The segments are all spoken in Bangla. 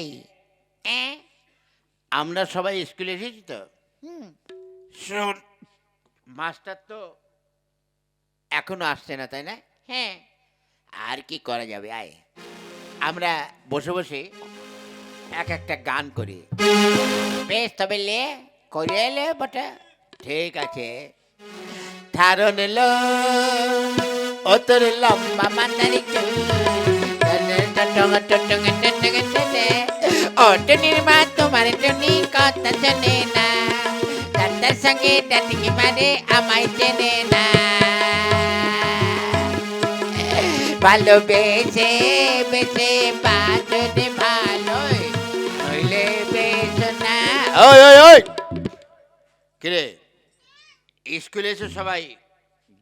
এই আমরা সবাই স্কুলে এসেছি তো হুম মাস্টার তো এখনও আসছে না তাই না হ্যাঁ আর কি করা যাবে আয় আমরা বসে বসে এক একটা গান করি বেশ তবে লে করে এলে বটে ঠিক আছে ধারণ লো ও তোর লম্বা মাতারি চুল ও টুনির মা তোমার টুনি কথা শোনে না দাদার সঙ্গে দাদিকে মারে আমায় চেনে না ভালোবেসে বেসে বাঁচনে ভালোই নইলে বেশ না ওই ওই ওই। কিরে? স্কুলে এসে সবাই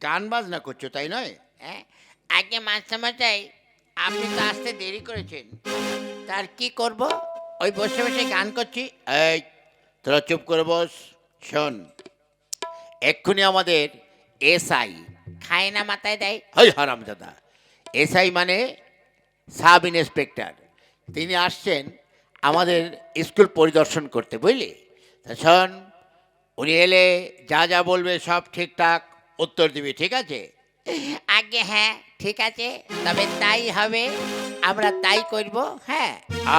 গান বাজনা করছ, তাই নয়? হ্যাঁ আগে মাস্টারমশাই, আপনি তো আসতে দেরি করেছেন। তার কি করব? ওই বসে বসে গান করছি। এই, তোরা চুপ করে বস, শোন। এক্ষুনি আমাদের এসআই খায় না মাথায় দেয়। হই হারামজাদা এসআই মানে সাব ইন্সপেক্টর। তিনি আসছেন আমাদের স্কুল পরিদর্শন করতে, বুঝলি? তা শোন, উনি এলে যা যা বলবে সব ঠিকঠাক উত্তর দিবি, ঠিক আছে? আগে হ্যাঁ ঠিক আছে তবে তাই হবে আমরা তাই করব হ্যাঁ।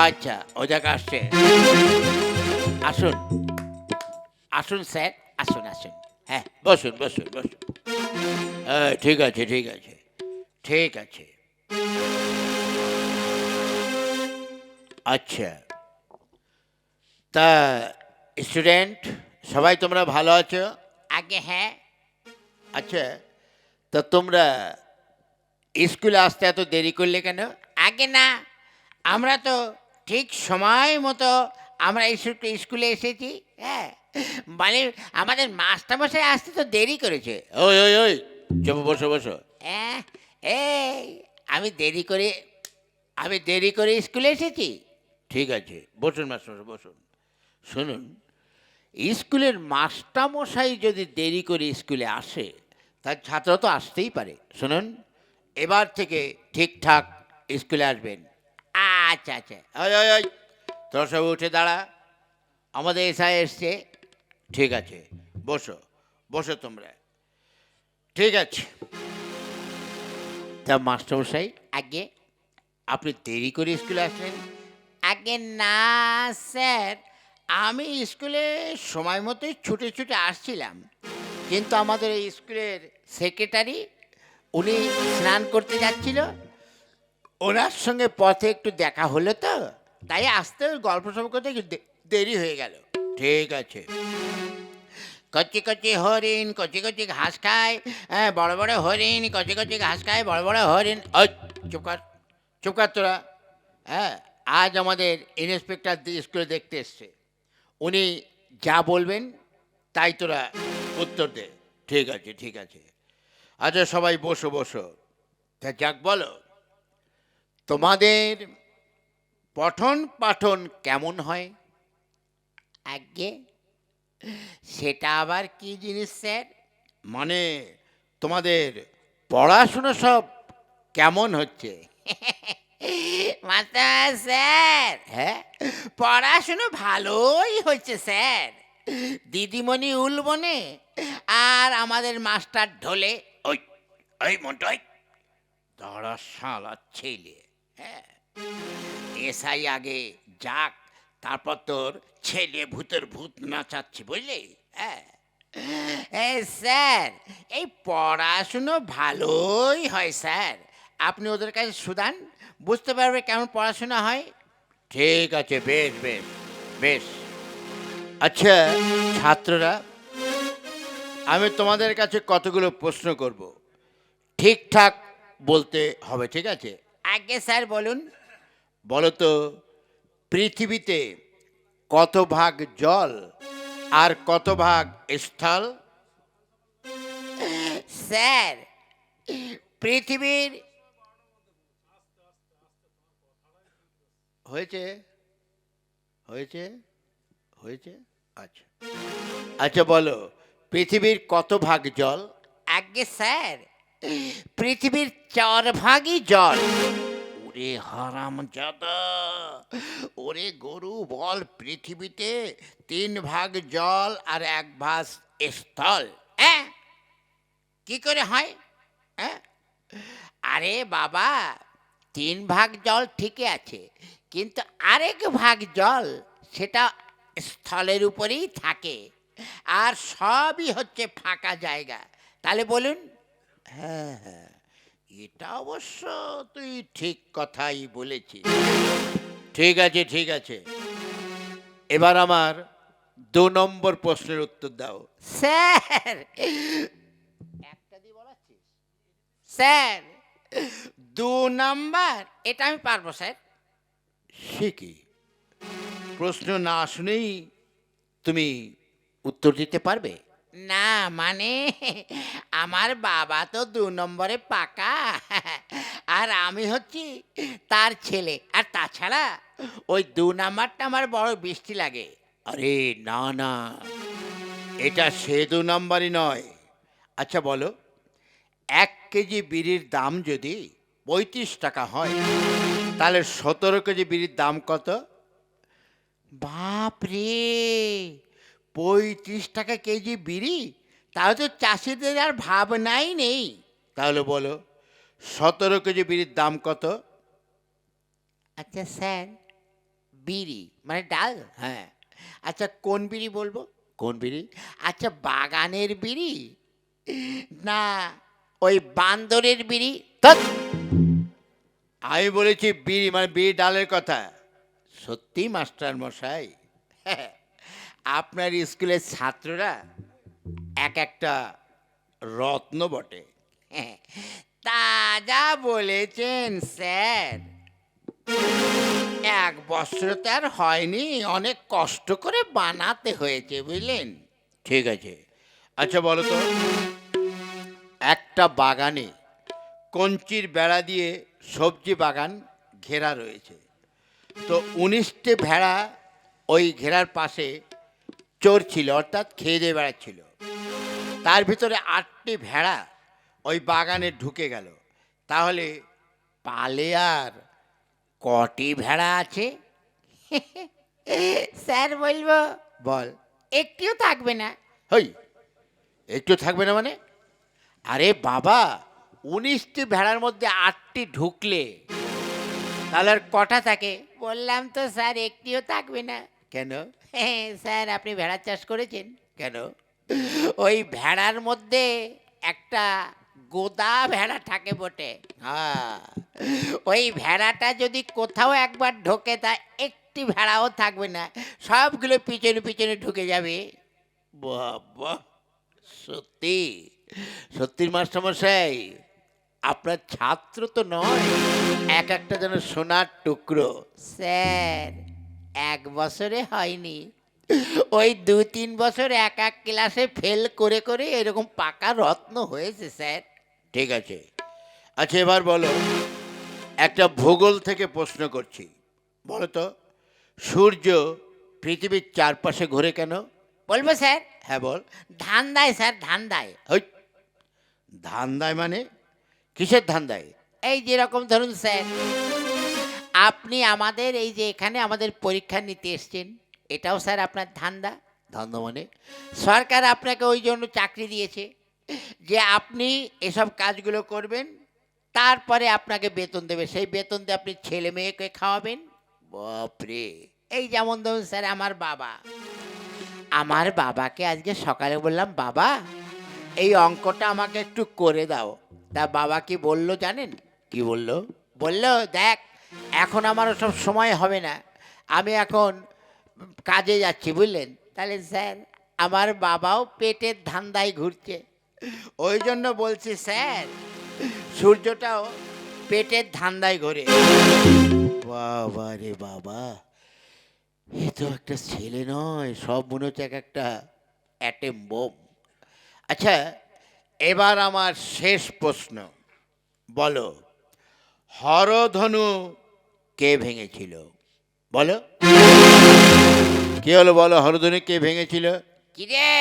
আচ্ছা ও যাক আসছে। আসুন। আসুন স্যার আসুন আসুন হ্যাঁ। বসুন বসুন বসুন। হ্যাঁ ঠিক আছে ঠিক আছে ঠিক আছে। আচ্ছা। তা স্টুডেন্ট সবাই তোমরা ভালো আছো? আগে হ্যাঁ। আচ্ছা। তা তোমরা স্কুলে আসতে এত দেরি করলে কেন? আগে না আমরা তো ঠিক সময় মতো আমরা স্কু- স্কুলে এসেছি হ্যাঁ। মানে আমাদের মাস্টারমশাই আসতে তো দেরি করেছে। ওই ওই ওই চুপ বসো বসো। হ্যাঁ এই আমি দেরি করে আমি দেরি করে স্কুলে এসেছি। ঠিক আছে বসুন মাস্টার বসুন। শুনুন স্কুলের মাস্টারমশাই যদি দেরি করে স্কুলে আসে তার ছাত্র তো আসতেই পারে। শুনুন, এবার থেকে ঠিকঠাক স্কুলে আসবেন। আচ্ছা আচ্ছা। ওই ওই ওই, তোর সব উঠে দাঁড়া। আমাদের এসআই এসছে। ঠিক আছে, বসো বসো তোমরা। ঠিক আছে। তা মাস্টারমশাই, আগে আপনি দেরি করে স্কুলে আসলেন? আগে না, স্যার। আমি স্কুলে সময় মতোই ছুটে ছুটে আসছিলাম। কিন্তু আমাদের এই স্কুলের সেক্রেটারি, উনি স্নান করতে যাচ্ছিল। ওনার সঙ্গে পথে একটু দেখা হলো তো, তাই আসতে গল্প সব করতে দেরি হয়ে গেল। ঠিক আছে। কচি কচি হরিণ, কচি কচি ঘাস খায় হ্যাঁ বড় বড় হরিণ, কচি কচি ঘাস খায়, বড় বড় হরিণ। কর, চুপ কর তোরা। হ্যাঁ আজ আমাদের ইন্সপেক্টর স্কুলে দেখতে এসছে। উনি যা বলবেন, তাই তোরা উত্তর দে। ঠিক আছে ঠিক আছে। আচ্ছা সবাই বসো বসো। তা যাক বলো। তোমাদের পঠন পাঠন কেমন হয়? আগে সেটা আবার কি জিনিস স্যার? মানে তোমাদের পড়াশুনো সব কেমন হচ্ছে? Master sir. হ্যাঁ? পড়াশুনো ভালোই হচ্ছে স্যার। দিদিমণি উলবনে আর আমাদের মাস্টার ঢোলে, ওই ওই মন্টই দাঁড়া শালা ছেলে হ্যাঁ এসআই আগে যাক, তারপর তোর ছেলে ভূতের ভূত নাচাচ্ছি, বুঝলি? হ্যাঁ এ স্যার, এই পড়াশুনো ভালোই হয় স্যার, আপনি ওদের কাছে সুদান বুঝতে পারবে কেমন পড়াশোনা হয়। ঠিক আছে, বেশ বেশ বেশ। আচ্ছা ছাত্ররা আমি তোমাদের কাছে কতগুলো প্রশ্ন করব। ঠিকঠাক বলতে হবে ঠিক আছে? আগে স্যার বলুন। বলো তো পৃথিবীতে কত ভাগ জল আর কত ভাগ স্থল? স্যার পৃথিবীর হয়েছে? হয়েছে? হয়েছে? আচ্ছা। আচ্ছা বলো। পৃথিবীর কত ভাগ জল? আগে স্যার পৃথিবীর চার ভাগই জল। ওরে হারাম জাদা ওরে গরু বল পৃথিবীতে তিন ভাগ জল আর এক ভাগ স্থল। হ্যাঁ কি করে হয়? হ্যাঁ আরে বাবা তিন ভাগ জল ঠিকই আছে কিন্তু আরেক ভাগ জল সেটা স্থলের উপরেই থাকে। আর সবই হচ্ছে ফাঁকা জায়গা। তাহলে বলুন। হ্যাঁ হ্যাঁ এটা অবশ্য তুই ঠিক কথাই বলেছিস। ঠিক আছে ঠিক আছে। এবার আমার দু নম্বর প্রশ্নের উত্তর দাও। স্যার! একটা দিয়ে বলাচ্ছিস? স্যার! দু নম্বর এটা আমি পারব স্যার। সে কি? প্রশ্ন না শুনেই তুমি উত্তর দিতে পারবে? না মানে আমার বাবা তো দু নম্বরে পাকা। আর আমি হচ্ছি তার ছেলে। আর তাছাড়া ওই দু নাম্বারটা আমার বড় বৃষ্টি লাগে। আরে না না। এটা সে দু নম্বরই নয়। আচ্ছা বলো। এক কেজি বিড়ির দাম যদি পঁয়ত্রিশ টাকা হয় তাহলে সতেরো কেজি বিড়ির দাম কত? বাপ রে পঁয়ত্রিশ টাকা কেজি বিড়ি? তাহলে তো চাষিদের আর ভাবনাই নেই। তাহলে বলো সতেরো কেজি বিড়ির দাম কত? আচ্ছা স্যার বিড়ি মানে ডাল? হ্যাঁ। আচ্ছা কোন বিড়ি বলব? কোন বিড়ি? আচ্ছা বাগানের বিড়ি? না ওই বান্দরের বিড়ি। আমি বলেছি বিড়ি মানে বিড়ি ডালের কথা। সত্যি মাস্টার মশাই আপনার স্কুলের ছাত্ররা এক একটা রত্ন বটে। তা যা বলেছেন স্যার। এক বছর তো আর হয়নি অনেক কষ্ট করে বানাতে হয়েছে বুঝলেন? ঠিক আছে। আচ্ছা বলো তো। একটা বাগানে কঞ্চির বেড়া দিয়ে সবজি বাগান ঘেরা রয়েছে। তো উনিশটি ভেড়া ওই ঘেরার পাশে চোর ছিল অর্থাৎ খেয়ে দিয়ে বেড়াচ্ছিল। তার ভিতরে আটটি ভেড়া ওই বাগানে ঢুকে গেল। তাহলে পালে আর কটি ভেড়া আছে? স্যার বলব বল। একটিও থাকবে না। হই একটু থাকবে না মানে? আরে বাবা উনিশটি ভেড়ার মধ্যে আটটি ঢুকলে তাহলে আর কটা থাকে? বললাম তো স্যার একটিও থাকবে না। কেন? হ্যাঁ স্যার আপনি ভেড়ার চাষ করেছেন? কেন? ওই ভেড়ার মধ্যে একটা গোদা ভেড়া থাকে বটে। হ্যাঁ। ওই ভেড়াটা যদি কোথাও একবার ঢোকে তা একটি ভেড়াও থাকবে না। সবগুলো পিছনে পিছনে ঢুকে যাবে। বাবা সত্যি? সত্যির মাস্টারমশাই আপনার ছাত্র তো নয় এক একটা যেন সোনার টুকরো। স্যার এক বছরে হয়নি। ওই দু তিন বছর এক এক ক্লাসে ফেল করে করে এরকম পাকা রত্ন হয়েছে স্যার। ঠিক আছে। আচ্ছা এবার বলো একটা ভূগোল থেকে প্রশ্ন করছি। বলো তো সূর্য পৃথিবীর চারপাশে ঘোরে কেন? বলব স্যার। হ্যাঁ বল। ধান দেয় স্যার ধান দেয় ওই ধান দেয় মানে? কিসের ধান দেয় এই যেরকম ধরুন স্যার। আপনি আমাদের এই যে এখানে আমাদের পরীক্ষা নিতে এসছেন, এটাও স্যার আপনার ধান্দা ধান্দা মানে সরকার আপনাকে ওই জন্য চাকরি দিয়েছে যে আপনি এসব কাজগুলো করবেন, তারপরে আপনাকে বেতন দেবে। সেই বেতন দিয়ে আপনি ছেলে মেয়েকে খাওয়াবেন। বাপরে! এই যেমন ধরুন স্যার, আমার বাবা। আমার বাবাকে আজকে সকালে বললাম, বাবা, এই অঙ্কটা আমাকে একটু করে দাও। তা বাবা কি বলল জানেন? কি বলল? বলল, দেখ এখন আমার সব সময় হবে না। আমি এখন কাজে যাচ্ছি, বুঝলেন? তাহলে স্যার, আমার বাবাও পেটের ধান্দায় ঘুরছে। ওই জন্য বলছি, স্যার, সূর্যটাও পেটের ধান্দায় ঘোরে। বাবা রে বাবা, এ তো একটা ছেলে নয়, সব মনে হচ্ছে এক একটা অ্যাটেম বোম। আচ্ছা এবার আমার শেষ প্রশ্ন। বলো, হরধনু কে ভেঙেছিল? বলো। কে হলো বলো? হরধনু কে ভেঙেছিল? কিরে?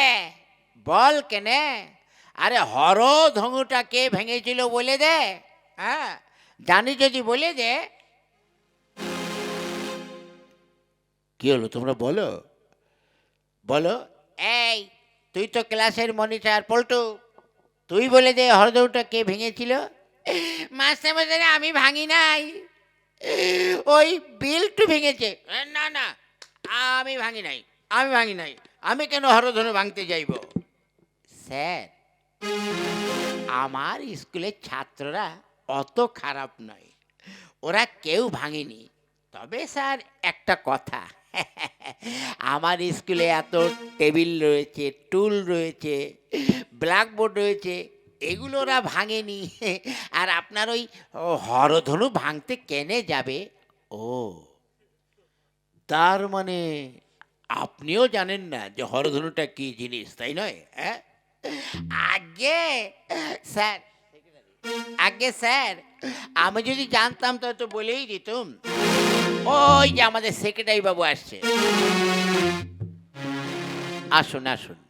বল কেনে? আরে হরধনুটা কে ভেঙেছিল বলে দে হ্যাঁ? জানি যদি বলে দে। কি হলো? তোমরা বলো। বলো। এই তুই তো ক্লাসের মনিটর পল্টু। তুই বলে দে হরদৌটা কে ভেঙেছিল? মাস্টার আমি ভাঙি নাই। ওই বিলটু ভেঙেছে। না না, আমি ভাঙি নাই, আমি ভাঙি নাই। আমি কেন হরধনু ভাঙতে যাইব? স্যার, আমার স্কুলের ছাত্ররা অত খারাপ নয়। ওরা কেউ ভাঙেনি। তবে স্যার, একটা কথা। আমার স্কুলে এত টেবিল রয়েছে, টুল রয়েছে, ব্ল্যাকবোর্ড রয়েছে এগুলো ওরা ভাঙেনি। আর আপনার ওই হরধনু ভাঙতে কেনে যাবে? ও, তার মানে আপনিও জানেন না যে হরধনুটা কি জিনিস, তাই নয়? হ্যাঁ? আগে, স্যার আগে স্যার, আমি যদি জানতাম তো তো বলেই দিতুম। ওই যে আমাদের সেক্রেটারি বাবু আসছে। আসুন আসুন।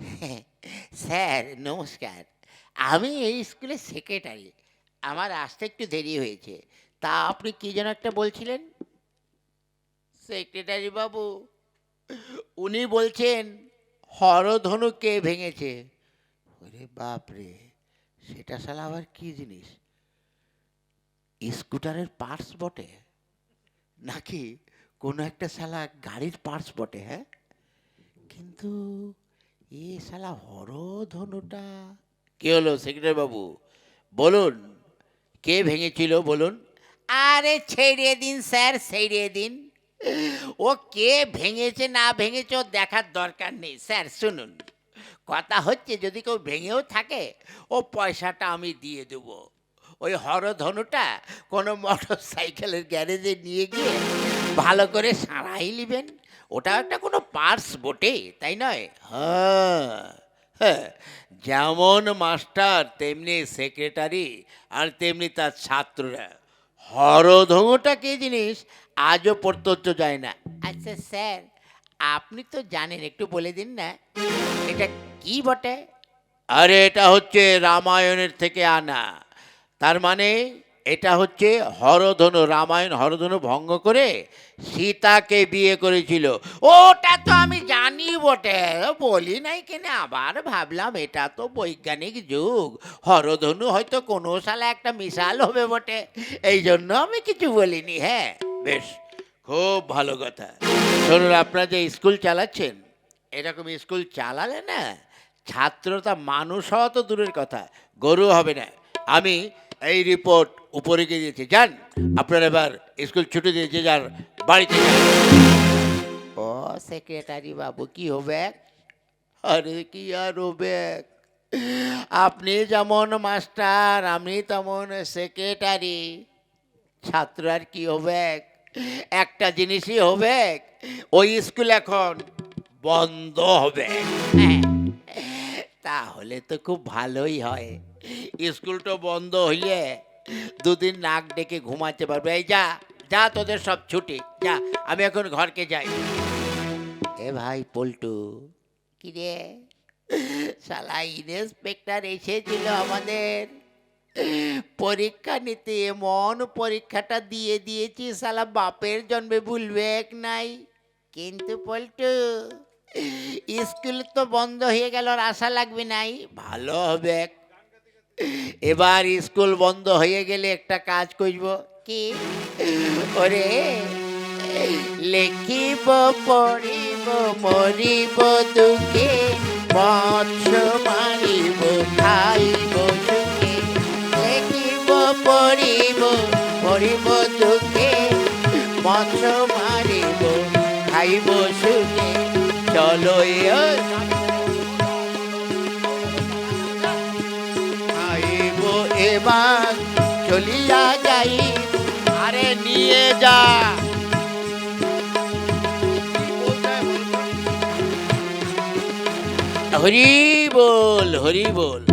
স্যার নমস্কার। আমি এই স্কুলের সেক্রেটারি আমার আসতে একটু দেরি হয়েছে। তা আপনি কি যেন একটা বলছিলেন? সেক্রেটারি বাবু উনি বলছেন হরধনু কে ভেঙেছে। ওরে বাপরে সেটা শালা আবার কি জিনিস? স্কুটারের পার্টস বটে? নাকি কোনো একটা শালা গাড়ির পার্টস বটে হ্যাঁ? কিন্তু এ শালা হরধনুটা কে হলো সেক্রেটারি বাবু? বলুন কে ভেঙেছিল বলুন? আরে ছেড়ে দিন স্যার ছেড়ে দিন। ও কে ভেঙেছে না ভেঙেছে ও দেখার দরকার নেই। স্যার শুনুন কথা হচ্ছে যদি কেউ ভেঙেও থাকে ও পয়সাটা আমি দিয়ে দেব। ওই হরধনুটা কোনো মোটর সাইকেলের গ্যারেজে নিয়ে গিয়ে ভালো করে সারাই নেবেন ওটা একটা কোনো পার্স বটে তাই নয়? হ্যাঁ হ্যাঁ যেমন মাস্টার তেমনি সেক্রেটারি আর তেমনি তার ছাত্ররা। হরধনুটা কি জিনিস? আজও পড়তে যায় না। আচ্ছা স্যার আপনি তো জানেন একটু বলে দিন না এটা কি বটে? আরে এটা হচ্ছে রামায়ণের থেকে আনা। তার মানে এটা হচ্ছে হরধনু রামায়ণ, হরধনু ভঙ্গ করে সীতাকে বিয়ে করেছিল। ওটা তো আমি জানি বটে, বলি নাই কেন? আবার ভাবলাম এটা তো বৈজ্ঞানিক যুগ, হরধনু হয়তো কোনো সালে একটা মিশাল হবে বটে এই জন্য আমি কিছু বলিনি হ্যাঁ? বেশ, খুব ভালো কথা। শুনুন, আপনারা যে স্কুল চালাচ্ছেন, এরকম স্কুল চালালে না, ছাত্রতা মানুষ হওয়া তো দূরের কথা, গরু হবে না। আমি এই রিপোর্ট উপরে গিয়ে দিয়েছে। যান আপনার এবার স্কুল ছুটি দিয়েছে যার বাড়িতে ও সেক্রেটারি বাবু কি হবে? আরে কি আর হবে? আপনি যেমন মাস্টার আমি তেমন সেক্রেটারি ছাত্র আর কি হবে? একটা জিনিসই হবে ওই স্কুল এখন বন্ধ হবে। তাহলে তো খুব ভালোই হয়। স্কুলটা বন্ধ হইলে দুদিন নাক ডেকে ঘুমাতে পারবে। এই যা যা তোদের সব ছুটি, যা, আমি এখন ঘরকে যাই। এ ভাই পল্টু কি রে শালা ইন্সপেক্টর এসেছিল আমাদের। পরীক্ষা নিতে, এমন পরীক্ষাটা দিয়ে দিয়েছি, শালা বাপের জন্মে ভুলবে এক নাই। কিন্তু পল্টু, স্কুল তো বন্ধ হয়ে গেল আর আশা লাগবে নাই। ভালো হবে এবার স্কুল বন্ধ হয়ে গেলে একটা কাজ করব। কি? ওরে লেখিব পড়িব মরিব দুঃখে মৎস্য মারিব খাইব সুখে। লেখিব পড়িব মরিব দুঃখে মৎস্য মারিব খাইব সুখে। চলো এবার চলিয়া যাই আরে নিয়ে যা। হরি বল হরি বল।